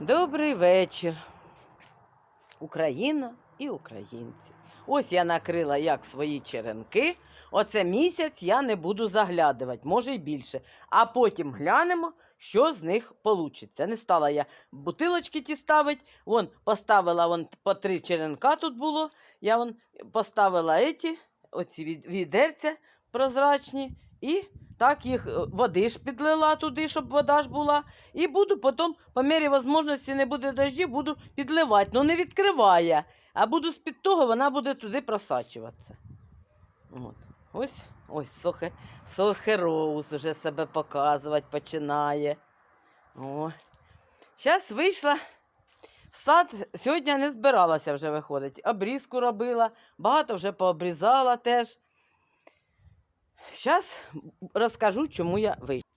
Добрий вечір. Україна і українці. Ось я накрила як свої черенки. Оце місяць я не буду заглядувати, може й більше. А потім глянемо, що з них вийде. Не стала я бутилочки ті ставити. Вон поставила вон по три черенка тут було. Я вон поставила еті, оці від- відерця прозрачні. І так їх е, води ж підлила туди, щоб вода ж була. І буду потім, по мірі можливості не буде дождів, буду підливати. Ну не відкриває, а буду з-під того, вона буде туди просачуватися. От. Ось ось сохе, сохероуз уже себе показувати починає. Зараз вийшла в сад, сьогодні не збиралася вже виходити. Обрізку робила, багато вже пообрізала теж. Зараз розкажу, чому я вийшла.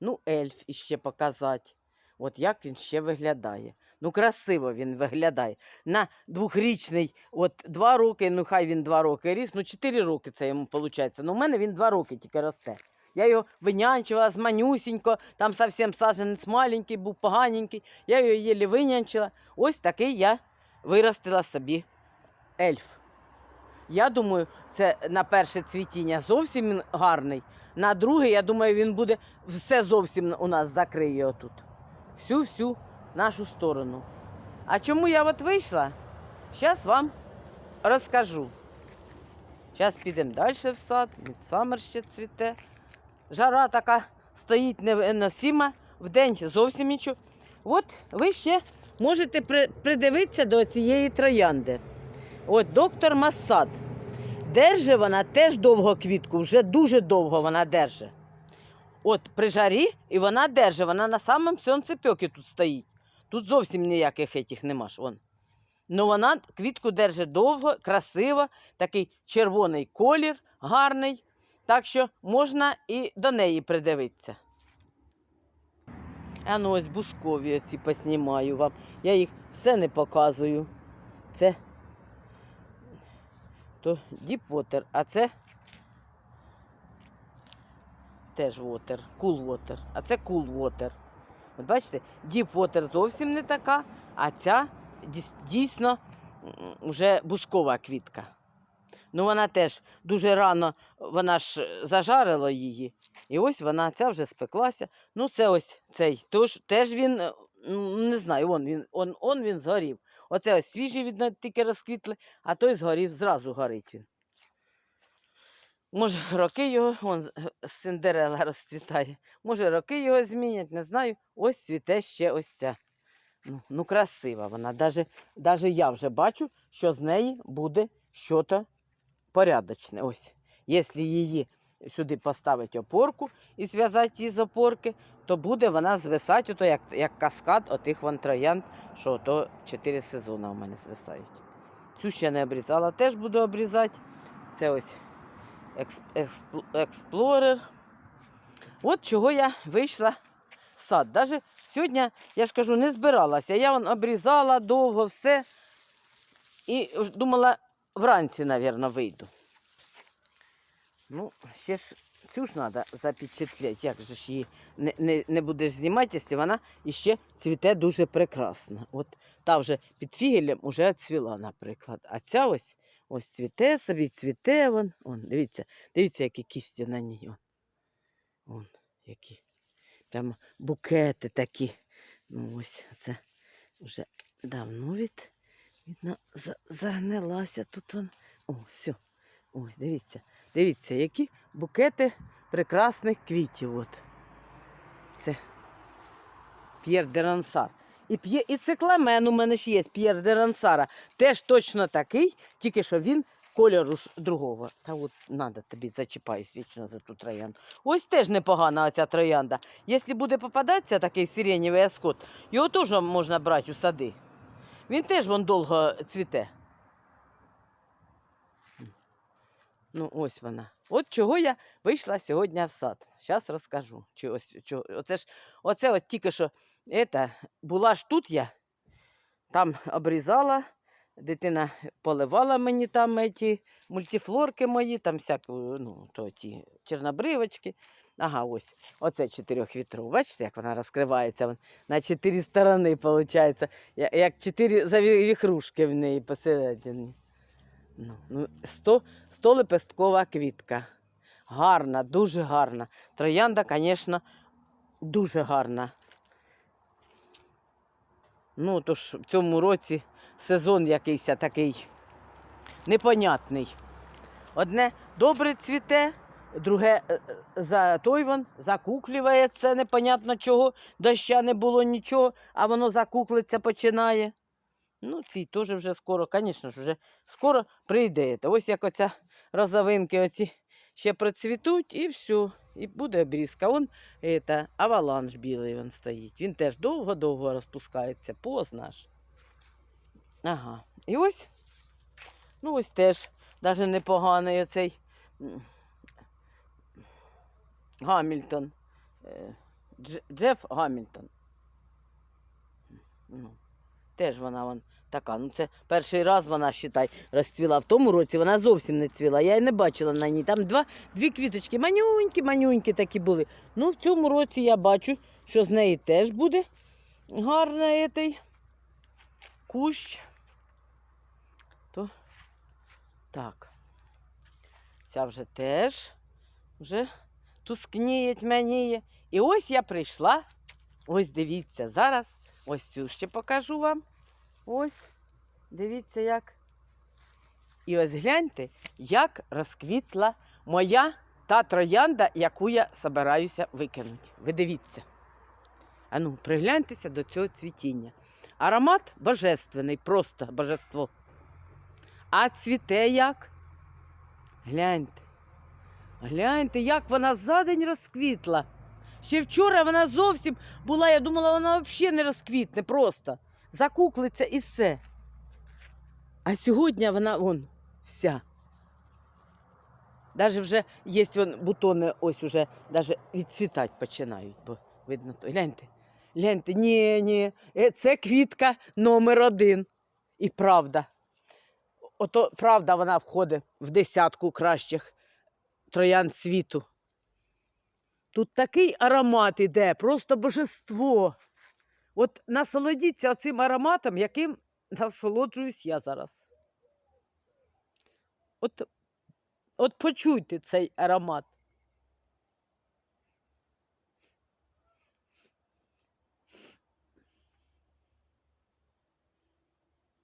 Ну, ельф іще показати. От як він ще виглядає. Ну, красиво він виглядає. На двохрічний, от два роки, ну хай він два роки ріс, ну чотири роки це йому виходить. Ну, у мене він два роки тільки росте. Я його винянчила з манюсінько, там зовсім саджанець маленький, був поганенький. Я його єлі винянчила. Ось такий я виростила собі ельф. Я думаю, це на перше цвітіння зовсім він гарний. На друге, я думаю, він буде все зовсім у нас закриє отут. Всю-всю нашу сторону. А чому я от вийшла? Зараз вам розкажу. Зараз підемо далі в сад, мідсамер ще цвіте. Жара така стоїть невиносима, вдень зовсім нічого. От ви ще можете при- придивитися до цієї троянди. От доктор Массад. Держи вона теж довго квітку, вже дуже довго вона держить. От при жарі і вона держить, вона на самому сонцепьокі тут стоїть. Тут зовсім ніяких етіх нема. Ну вона квітку держить довго, красиво, такий червоний колір, гарний. Так що можна і до неї придивитися. А ну ось бускові оці поснімаю вам. Я їх все не показую. Це то Deep Water, а це теж water, Cool Water, а це Cool Water. От бачите, Deep Water зовсім не така, а ця дійсно вже бускова квітка. Ну, вона теж дуже рано, вона ж е, зажарила її. І ось вона ця вже спеклася. Ну, це ось цей. Тож теж він, е, не знаю, он він, он, он він згорів. Оце ось свіжі видно, тільки розквітли, а той згорів, зразу горить він. Може, роки його, вон г- Синдерела розцвітає. Може, роки його змінять, не знаю. Ось цвіте ще ось ця. Ну, ну красива вона. Даже, даже я вже бачу, що з неї буде щось порядочне. Ось. Якщо її сюди поставити опорку і зв'язати її з опорки, то буде вона звисати, ото як, як каскад отих вон троянд, що то 4 сезони у мене звисають. Цю ще не обрізала, теж буду обрізати. Це ось експлорер. От чого я вийшла в сад. Даже сьогодні, я ж кажу, не збиралася. Я вон обрізала довго все. І думала, вранці, мабуть, вийду. Ну, ще ж цю ж треба запечатлять. Як же ж її не, не, не будеш знімати, якщо вона іще цвіте дуже прекрасно. От та вже під фігелем вже цвіла, наприклад. А ця ось ось цвіте собі, цвіте вон. Вон, дивіться, дивіться, які кісті на ній. Вон, вон які. Прямо букети такі. Ну, ось це вже давно від, видно, загнилася тут вон. О, все. Ой, дивіться. Дивіться, які букети прекрасних квітів. От. Це П'єр де Рансар. І, п'є, і цикламен у мене ж є П'єр де Рансара. Теж точно такий, тільки що він кольору ж другого. Та от надо тобі зачіпаюсь вічно за ту троянду. Ось теж непогана оця троянда. Якщо буде попадатися такий сиренєвий аскот, його теж можна брати у сади. Він теж вон довго цвіте. Ну, ось вона. От чого я вийшла сьогодні в сад. Зараз розкажу. Чи ось, чого. Оце, ж, оце от тільки що ета, була ж тут я, там обрізала, дитина поливала мені там ті мультифлорки мої, там всяку, ну, то ті чорнобривочки. Ага, ось. Оце чотирьох вітров. Бачите, як вона розкривається на чотири сторони, виходить. Як чотири завіхрушки в неї посередині. Ну, ну, сто, сто лепесткова квітка. Гарна, дуже гарна. Троянда, звісно, дуже гарна. Ну, то ж в цьому році сезон якийсь такий непонятний. Одне добре цвіте, друге е, е, за той вон закуклюється, непонятно чого, доща не було нічого, а воно закуклиться починає. Ну, цій теж вже скоро, звісно ж, вже скоро прийде. Ось як оця розовинки оці ще процвітуть і все. І буде обрізка. Вон это, аваланж білий він стоїть. Він теж довго-довго розпускається, поздно аж. Ага. І ось, ну ось теж навіть непоганий оцей Гамільтон. Е, Дж- Джеф Гамільтон. Ну, теж вона вон така. Ну, це перший раз вона, считай, розцвіла. В тому році вона зовсім не цвіла. Я її не бачила на ній. Там два, дві квіточки, манюнькі, манюнькі такі були. Ну, в цьому році я бачу, що з неї теж буде гарний етий кущ. То так. Ця вже теж вже тускніє, тьмяніє. І ось я прийшла. Ось дивіться, зараз ось цю ще покажу вам. Ось, дивіться як. І ось гляньте, як розквітла моя та троянда, яку я собираюся викинути. Ви дивіться. Ану, пригляньтеся до цього цвітіння. Аромат божественний, просто божество. А цвіте як? Гляньте. Гляньте, як вона за день розквітла. Ще вчора вона зовсім була, я думала, вона взагалі не розквітне просто. Закуклиться і все. А сьогодні вона вон вся. Даже вже є вон бутони, ось уже даже відцвітати починають, бо видно то. Гляньте, гляньте, ні, ні, е, це квітка номер один. І правда. Ото правда вона входить в десятку кращих троян світу. Тут такий аромат іде, просто божество. От насолодіться цим ароматом, яким насолоджуюсь я зараз. От, от почуйте цей аромат.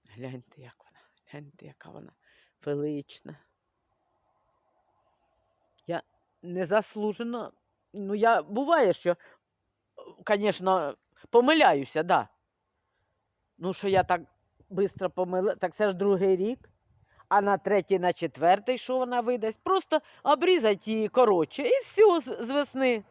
Гляньте, як вона, гляньте, яка вона велична. Я незаслужено, ну я буває, що, звісно, помиляюся, да. Ну, що я так швидко помила, так це ж другий рік. А на третій, на четвертий, що вона видасть? Просто обрізати її коротше і все з, весни.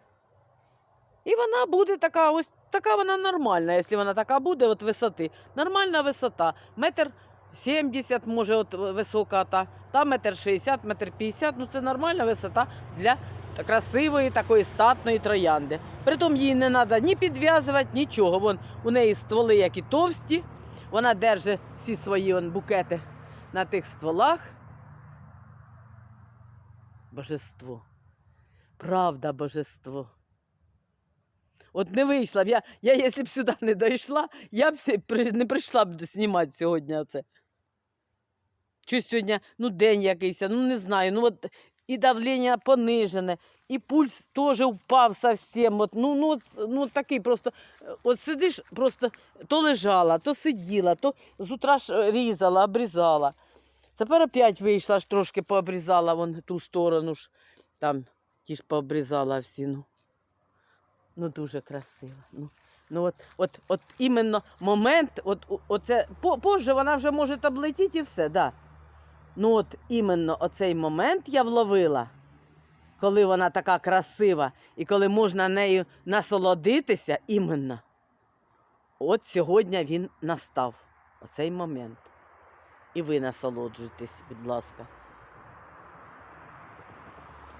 І вона буде така, ось така вона нормальна, якщо вона така буде, от висоти. Нормальна висота. Метр сімдесят, може, от висока та, та метр шістдесят, метр п'ятдесят. Ну це нормальна висота для красивої такої статної троянди. Притом їй не треба ні підв'язувати, нічого. Вон у неї стволи, які товсті. Вона держить всі свої он, букети на тих стволах. Божество. Правда, божество. От не вийшла б. Я, я якщо б сюди не дійшла, я б не прийшла б знімати сьогодні оце. Щось сьогодні, ну, день якийсь, ну не знаю. Ну от і давлення понижене, і пульс теж впав зовсім. От, ну, ну, ну такий просто. е, От сидиш, просто то лежала, то сиділа, то з утра ж е, різала, обрізала. Тепер опять вийшла ж трошки пообрізала вон ту сторону ж. Там ті ж пообрізала всі. Ну, ну дуже красиво. Ну, ну от, от, от іменно момент, от, оце, позже вона вже може облетіти і все, да. Ну от іменно оцей момент я вловила, коли вона така красива і коли можна нею насолодитися іменно. От сьогодні він настав, оцей момент. І ви насолоджуйтесь, будь ласка.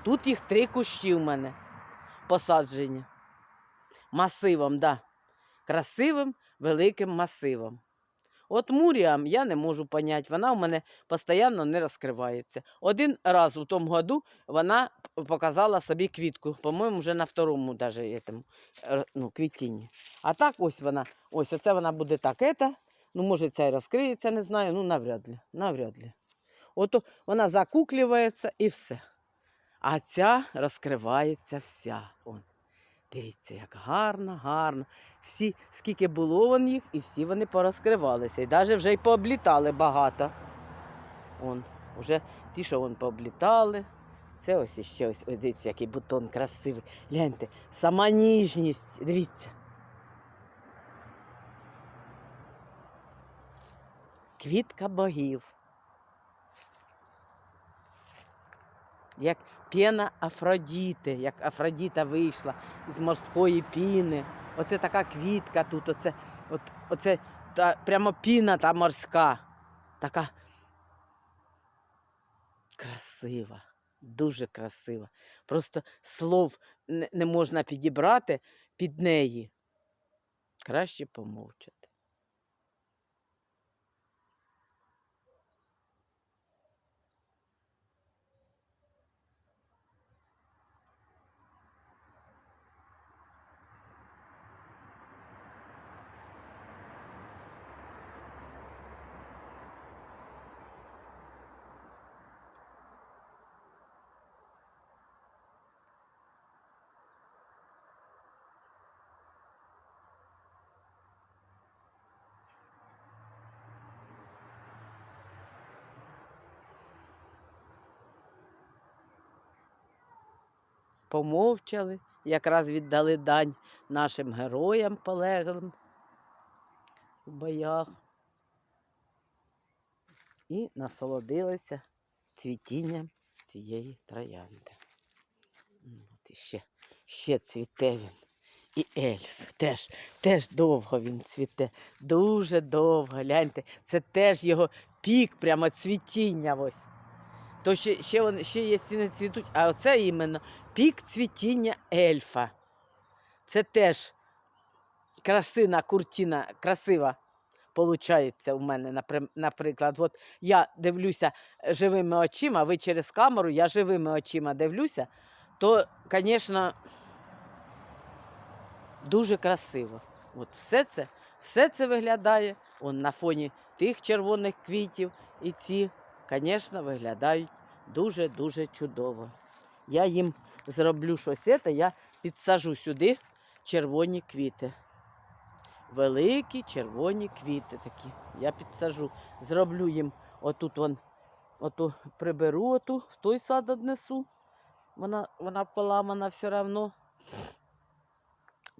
Тут їх три кущі в мене посаджені. Масивом, да. Красивим великим масивом. От Муріам я не можу поняти, вона у мене постійно не розкривається. Один раз у тому году вона показала собі квітку, по-моєму, вже на второму даже этому, ну, квітінні. А так ось вона, ось оце вона буде так. Ета, ну, може, ця й розкриється, не знаю, ну навряд ли. Навряд ли. Ото вона закуклюється і все. А ця розкривається вся. Он. Дивіться, як гарно, гарно. Всі, скільки було вон їх, і всі вони порозкривалися. І навіть вже й пооблітали багато. Он, вже ті, що вон пооблітали. Це ось іще ось, ось дивіться, який бутон красивий. Гляньте, сама ніжність. Дивіться. Квітка богів. Як піна Афродіти, як Афродіта вийшла з морської піни. Оце така квітка тут, оце, от, оце та, прямо піна та морська. Така красива, дуже красива. Просто слов не можна підібрати під неї. Краще помовчати. Помовчали, якраз віддали дань нашим героям полеглим в боях. І насолодилися цвітінням цієї троянди. От іще, ще цвіте він. І ельф теж, теж довго він цвіте, дуже довго. Гляньте, це теж його пік, прямо цвітіння. ось. То ще, ще, вон, ще є ціни цвітуть, а оце іменно пік цвітіння ельфа. Це теж красина, куртина, красива. Получається у мене, наприклад. От я дивлюся живими очима, ви через камеру, я живими очима дивлюся, то, звісно, дуже красиво. От все це, все це виглядає он, на фоні тих червоних квітів і ці, звісно, виглядають дуже-дуже чудово. Я їм зроблю щось, це, я підсажу сюди червоні квіти. Великі червоні квіти такі. Я підсажу. Зроблю їм отут вон, оту приберу оту, в той сад однесу. Вона, вона поламана все одно.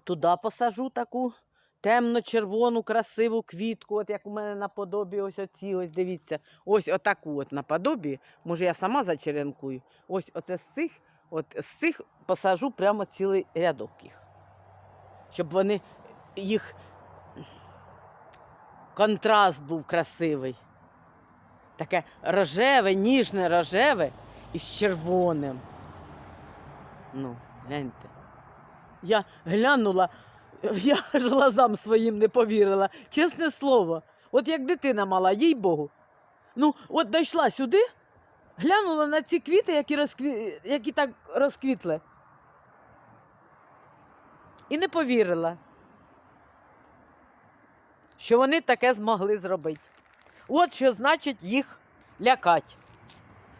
Туди посажу таку темно-червону, красиву квітку, от як у мене наподобі, ось оці, ось дивіться. Ось отаку от наподобі. Може, я сама зачеренкую. Ось оце з цих, от з цих посажу прямо цілий рядок їх. Щоб вони їх контраст був красивий. Таке рожеве, ніжне рожеве із червоним. Ну, гляньте. Я глянула, я аж глазам своїм не повірила. Чесне слово, от як дитина мала, їй Богу. Ну, от дійшла сюди, глянула на ці квіти, які, розкві... які так розквітли. І не повірила, що вони таке змогли зробити. От що значить їх лякати.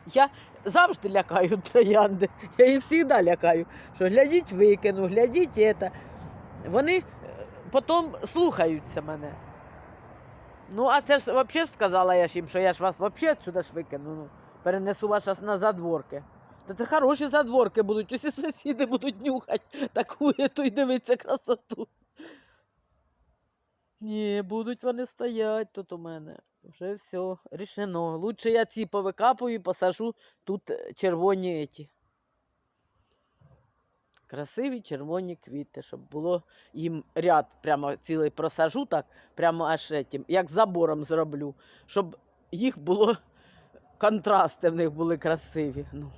Я завжди лякаю троянди. Я їх завжди лякаю. Що глядіть, викину, глядіть це. Вони е, потім слухаються мене. Ну, а це ж взагалі сказала я їм, що я ж вас взагалі сюди ж викину. Ну, перенесу вас на задворки. Та це хороші задворки будуть, усі сусіди будуть нюхати таку то й дивиться красоту. Ні, будуть вони стоять тут у мене. Вже все, рішено. Лучше я ці повикапую і посажу тут е, червоні еті. Красиві червоні квіти, щоб було їм ряд прямо цілий просажу так, прямо аж етім, як забором зроблю, щоб їх було контрасти в них були красиві. Ну,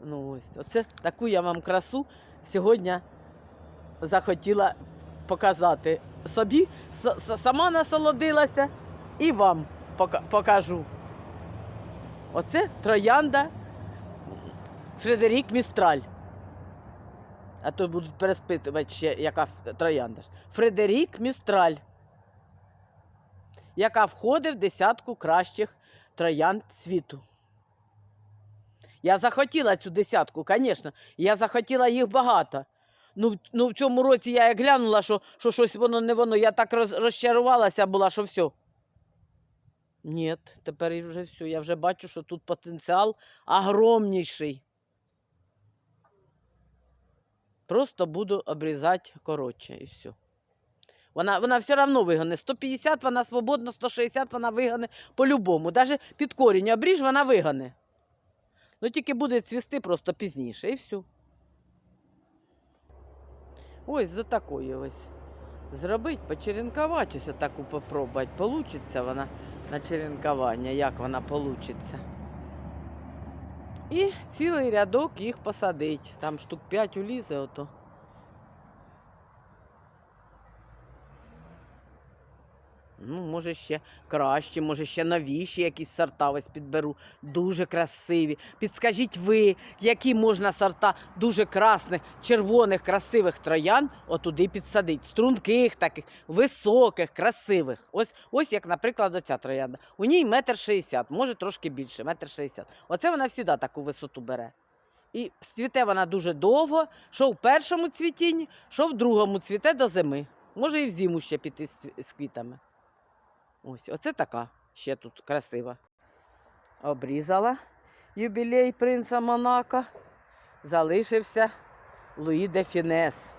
ну ось, оце таку я вам красу сьогодні захотіла показати собі сама насолодилася і вам покажу. Оце троянда Фредерік Містраль. А то будуть переспитувати ще, яка троянда ж. Фредерік Містраль, яка входить в десятку кращих троянд світу. Я захотіла цю десятку, звісно. Я захотіла їх багато. Ну, ну в цьому році я як глянула, що, що щось воно не воно. Я так роз, розчарувалася була, що все. Ні, тепер вже все. Я вже бачу, що тут потенціал огромніший. Просто буду обрізати коротше і все. Вона, вона все одно вигоне. 150 вона свободно, 160 вона вигоне по-любому. Навіть під корінь обріж, вона вигоне. Ну тільки буде цвісти просто пізніше і все. Ось за такою ось. Зробить, почеренкувати ось таку попробувати. Получиться вона на черенкування, як вона получиться. І цілий рядок їх посадить. Там штук 5 улізе ото. Ну, може, ще кращі, може, ще новіші якісь сорта ось підберу. Дуже красиві. Підскажіть ви, які можна сорта дуже красних, червоних, красивих троян отуди підсадити. Струнких таких, високих, красивих. Ось, ось як, наприклад, оця троянда. У ній метр шістдесят, може трошки більше, метр шістдесят. Оце вона завжди таку висоту бере. І цвіте вона дуже довго, що в першому цвітінні, що в другому цвіте до зими. Може і в зиму ще піти з квітами. Ось, оце така ще тут красива. Обрізала юбілей принца Монако. Залишився Луї де Фінес.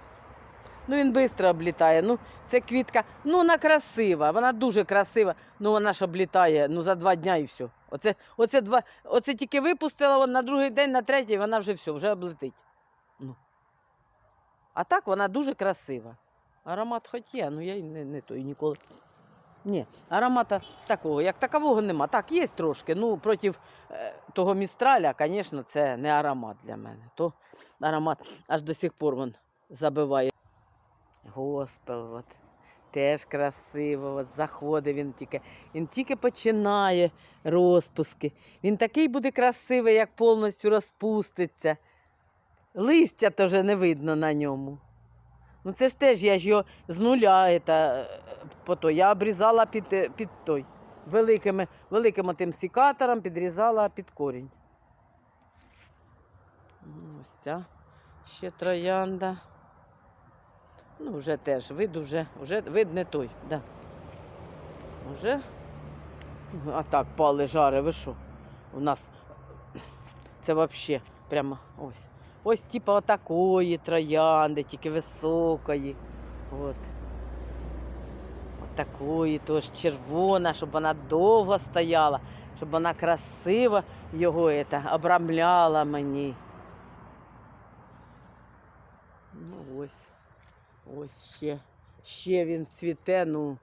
Ну, він швидко облітає. Ну, це квітка, ну вона красива, вона дуже красива. Ну вона ж облітає ну, за два дня і все. Оце, оце, два, оце тільки випустила вон на другий день, на третій вона вже все, вже облетить. Ну. А так вона дуже красива. Аромат хоч є, ну я не, не той ніколи. Ні, аромата такого, як такового нема. Так, є трошки. Ну, проти е, того містраля, звісно, це не аромат для мене. То аромат аж до сих пор він забиває. Господи, от. Теж красиво, от заходить він тільки. Він тільки починає розпуски. Він такий буде красивий, як повністю розпуститься. Листя теж не видно на ньому. Ну це ж теж я ж його з нуля это, по то. Я обрізала під, під той. Великими, великим тим сікатором підрізала під корінь. Ось ця ще троянда. Ну, вже теж вид уже, вже вид не той. Да. Уже. А так, пали жари, ви що? У нас це взагалі прямо ось. Ось типа отакої троянди, тільки високої. От. Такої, тож червона, щоб вона довго стояла, щоб вона красиво його это, обрамляла мені. Ну ось. Ось ще. Ще він цвіте, ну.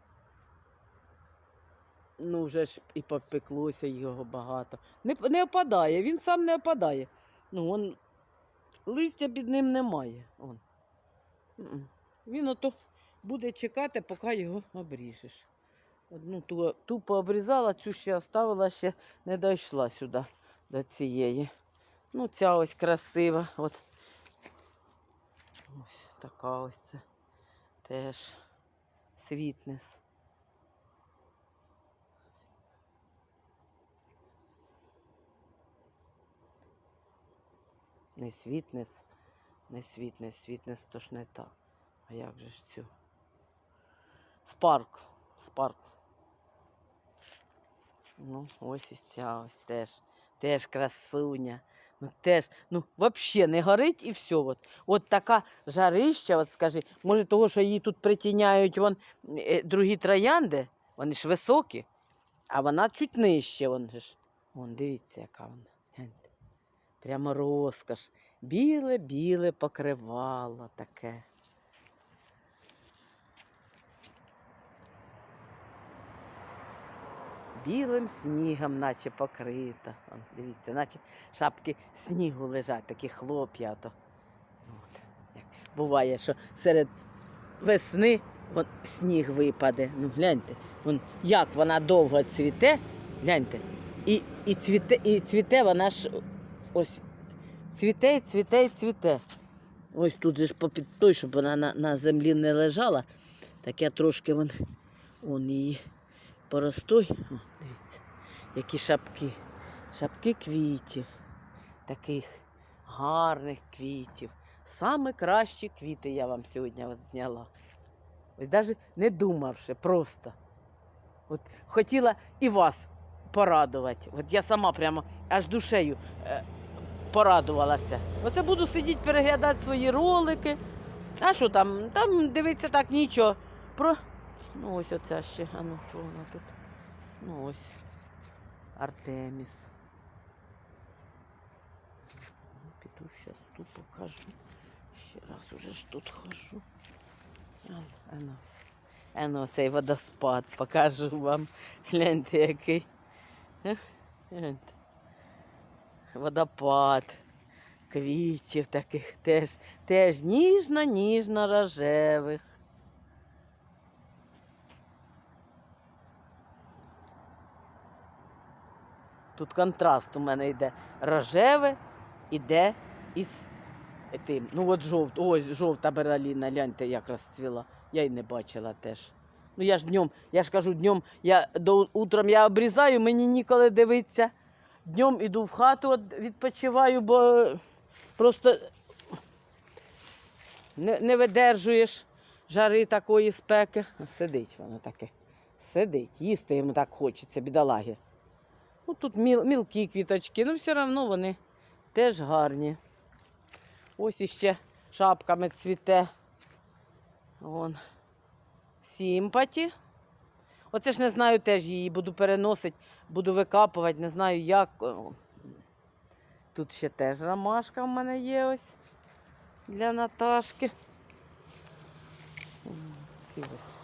Ну, вже ж і попеклося його багато. Не, не опадає, він сам не опадає. Ну, он, листя під ним немає. Он. Він ото буде чекати, поки його обріжеш. Одну ту, ту пообрізала, цю ще оставила, ще не дійшла сюди, до цієї. Ну, ця ось красива. От. Ось така ось це. Теж світнес. Не світнес, не світнес, світнес то ж не та. А як же ж цю? Спарк. Спарк. Ну, ось і ця ось теж. Теж красуня. Ну теж, ну взагалі не горить і все. От, от така жарища, от скажи, може того, що її тут притіняють вон, е, другі троянди, вони ж високі, а вона чуть нижче. Вон, ж. Вон, дивіться, яка вона. Прямо розкош. Біле-біле покривало таке. Білим снігом, наче покрита. Дивіться, наче шапки снігу лежать, такі хлоп'я. Ото. Як буває, що серед весни вон, сніг випаде. Ну, гляньте, вон, як вона довго цвіте, гляньте. І, і, цвіте, і цвіте вона ж ось цвіте, цвіте, цвіте. Ось тут же ж попід той, щоб вона на, на землі не лежала. Так я трошки вон, вон її поростой. О, дивіться, які шапки. Шапки квітів. Таких гарних квітів. Саме кращі квіти я вам сьогодні от зняла. Ось навіть не думавши, просто. От хотіла і вас порадувати. От я сама прямо аж душею е, порадувалася. Оце буду сидіти, переглядати свої ролики. А що там? Там дивиться так нічого. Про... Ну ось оця ще. А ну що вона тут? Ну ось. Артеміс. Піду зараз тут покажу. Ще раз уже ж тут хожу. А, а ну, ну цей водоспад покажу вам. Гляньте який. Гляньте. Водопад. Квітів таких теж, теж ніжно-ніжно рожевих. Тут контраст у мене йде рожеве, іде із тим. Ну от жовт, ось жовта бераліна, гляньте, як розцвіла. Я й не бачила теж. Ну я ж днем, я ж кажу, днем я до утром я обрізаю, мені ніколи дивитися. Днем іду в хату, відпочиваю, бо просто не, не видержуєш жари такої спеки. Сидить воно таке. Сидить, їсти йому так хочеться, бідолаги. Ну, тут міл, мілкі квіточки, ну все одно вони теж гарні. Ось іще шапками цвіте. Вон. Сімпаті. Оце ж не знаю, теж її буду переносити, буду викапувати, не знаю як. Тут ще теж ромашка в мене є ось для Наташки. Ці ось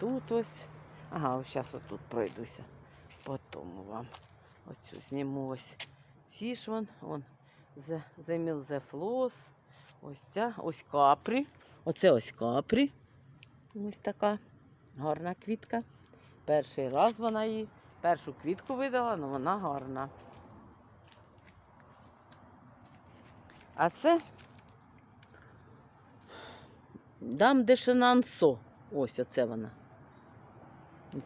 тут ось. Ага, ось зараз отут пройдуся. Потім вам оцю зніму ось. Ці ж вон, вон The, the Floss. Ось ця, ось капрі. Оце ось капрі. Ось така гарна квітка. Перший раз вона її, першу квітку видала, але вона гарна. А це дам де Шенансо. Ось оце вона.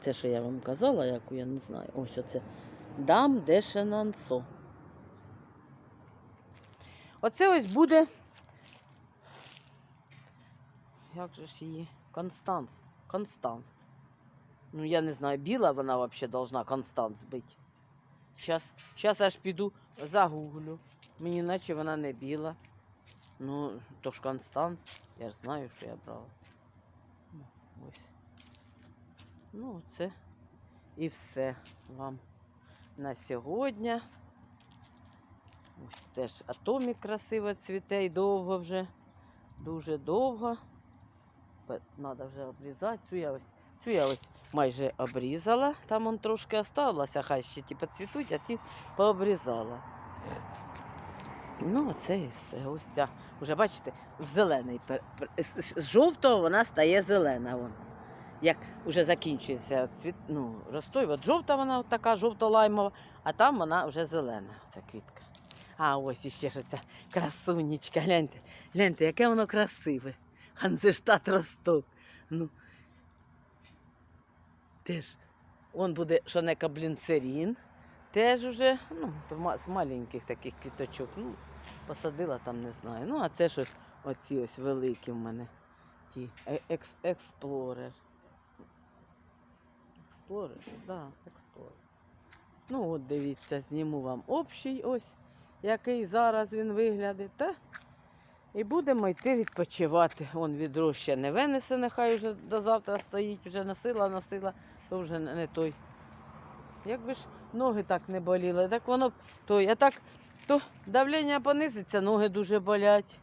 Це, що я вам казала, яку я не знаю. Ось оце. Дам де Шенансо. Оце ось буде. Як же ж її? Констанс. Констанс. Ну, я не знаю, біла вона взагалі должна Констанс бути. Щас, щас аж піду загуглю. Мені наче вона не біла. Ну, то ж Констанс. Я ж знаю, що я брала. Ось. Ну, це і все вам на сьогодні. Ось теж атомік красиво цвіте і довго вже. Дуже довго. Треба вже обрізати. Цю я ось, цю я ось майже обрізала. Там он трошки осталося, хай ще ті поцвітуть, а ті пообрізала. Ну, це і все. Ось ця. Уже бачите, зелений. з- жовтого вона стає зелена. Вон. Як вже закінчується цвіт, ну, розстой, от жовта вона така жовто-лаймова, а там вона вже зелена, ця квітка. А ось іще ж ця красунечка. Гляньте, гляньте, яке воно красиве. Ханзештат росток. Ну, теж, он буде шонека блінцерін. Теж уже, ну, то з маленьких таких квіточок. Ну, посадила там, не знаю. Ну, а це ж оці ось великі в мене. Ті. Е- Екс, експлорер. Експлорер, так, да, експлорер. Ну, от дивіться, зніму вам общий ось, який зараз він виглядає. Та і будемо йти відпочивати. Вон відро ще не винесе, нехай вже до завтра стоїть, вже носила, носила, то вже не той. Якби ж ноги так не боліли, так воно б той. А так, то давлення понизиться, ноги дуже болять.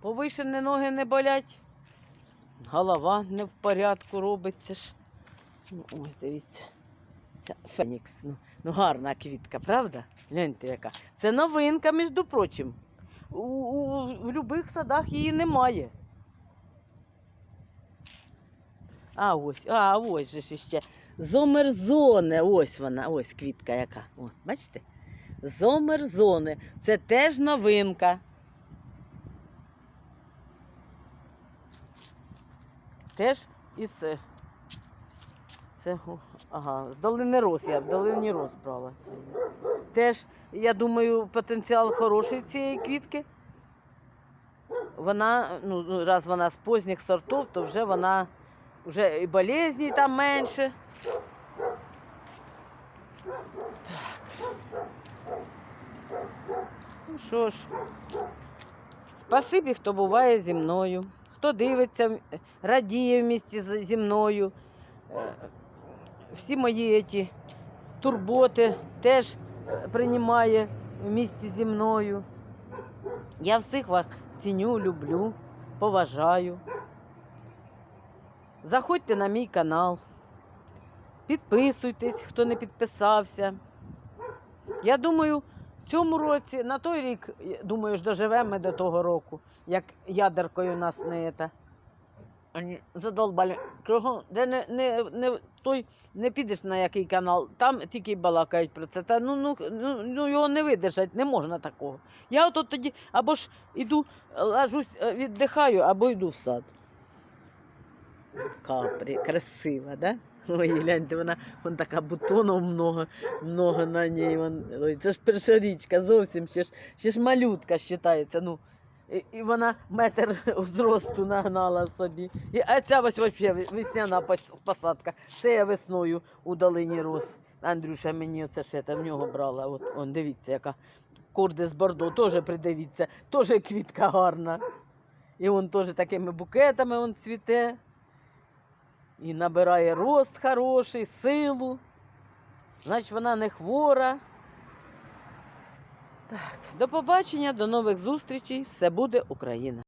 Повишені ноги не болять. Голова не в порядку робиться ж. Ну, ось дивіться. Ця Фенікс. Ну, ну гарна квітка, правда? Гляньте яка. Це новинка, між прочим. У, у, в будь-яких садах її немає. А ось, а ось же ж іще. Зомерзоне. Ось вона, ось квітка яка. О, бачите? Зомерзоне. Це теж новинка. Теж із. е, Це, ага, з долини роз, я в долині роз брала. Теж, я думаю, потенціал хороший цієї квітки. Вона, ну, ну, раз вона з поздніх сортів, то вже вона вже і болезні там менше. Так. Ну що ж, спасибі, хто буває зі мною, хто дивиться, радіє в місті зі мною. Е, Всі мої ті турботи теж приймає в місті зі мною. Я всіх вас ціню, люблю, поважаю. Заходьте на мій канал, підписуйтесь, хто не підписався. Я думаю, в цьому році, на той рік, думаю, ж доживемо ми до того року, як ядеркою нас не це. Ані задолбали. Кругом, де не, не, не, той, не підеш на який канал, там тільки балакають про це. Та, ну, ну, ну, ну його не видержать, не можна такого. Я от тоді або ж іду, ложусь, е, віддихаю, або йду в сад. Капрі, красива, да? Ой, гляньте, вона вон така бутонів много, много на ній. Вон, ой, це ж перша річка, зовсім ще ж, ще ж малютка вважається. Ну. І, і вона метр зросту нагнала собі. І, а ця ось взагалі весняна посадка. Це я весною у долині рос. Андрюша мені оце ще в нього брала. От, он, дивіться, яка корди з бордо, теж придивіться, теж квітка гарна. І він теж такими букетами он цвіте. І набирає рост хороший, силу. Значить, вона не хвора. Так, до побачення, до нових зустрічей. Все буде Україна.